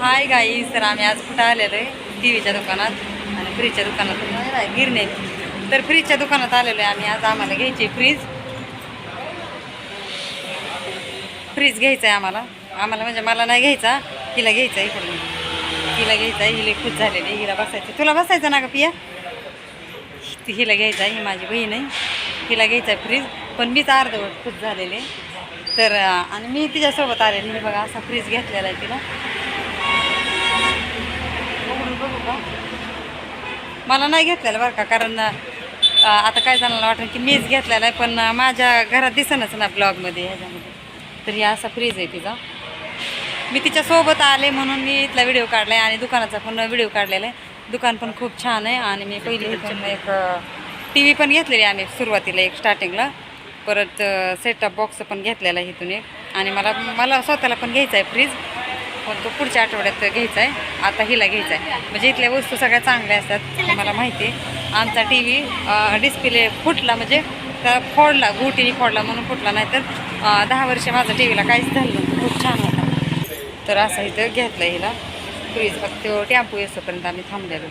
हाय गाई तर आम्ही आज कुठं आलेलो आहे? टी व्हीच्या दुकानात आणि फ्रीजच्या दुकानात. गिरणे तर फ्रीजच्या दुकानात आलेलो आहे आम्ही. आज आम्हाला घ्यायची फ्रीज फ्रीज घ्यायचा आहे आम्हाला. आम्हाला म्हणजे मला नाही घ्यायचा हिला घ्यायचा आहे इकडून. हिला घ्यायचा आहे हिला खुश झालेली आहे, हिला बसायचं तुला बसायचं ना का पिया? हिला घ्यायचा आहे ही माझी बहीण आहे. हिला घ्यायचा आहे फ्रीज पण मीच अर्धवट खुश झालेले तर आणि मी तिच्यासोबत आलेली मी बघा असा फ्रीज घेतलेला आहे तिला. मला नाही घेतलेलं बरं का कारण आता काय जणांना वाटलं की मीच घेतलेला आहे पण माझ्या घरात दिसनच ना ब्लॉगमध्ये ह्याच्यामध्ये. तर ही असा फ्रीज आहे तिचा. मी तिच्यासोबत आले म्हणून मी इथला व्हिडिओ काढला आहे आणि दुकानाचा पण व्हिडिओ काढलेला आहे. दुकान पण खूप छान आहे आणि मी पहिली इथून एक टी व्ही पण घेतलेली आहे आम्ही सुरुवातीला एक स्टार्टिंगला परत सेटअप बॉक्स पण घेतलेला आहे इथून एक. आणि मला मला स्वतःला पण घ्यायचा आहे फ्रीज पण तो पुढच्या आठवड्यात घ्यायचा आहे आता हिला घ्यायचा आहे म्हणजे इथल्या वस्तू सगळ्या चांगल्या असतात मला माहिती आहे आमचा टी व्ही डिस्प्ले फुटला म्हणजे तर फोडला गुटीने फोडला म्हणून फुटला नाही तर दहा वर्ष माझा टी व्हीला काहीच झालं खूप छान होता. तर असं इथं घेतलं हिला. फ्रीज फक्त टेम्पो येसोपर्यंत आम्ही थांबलेलो.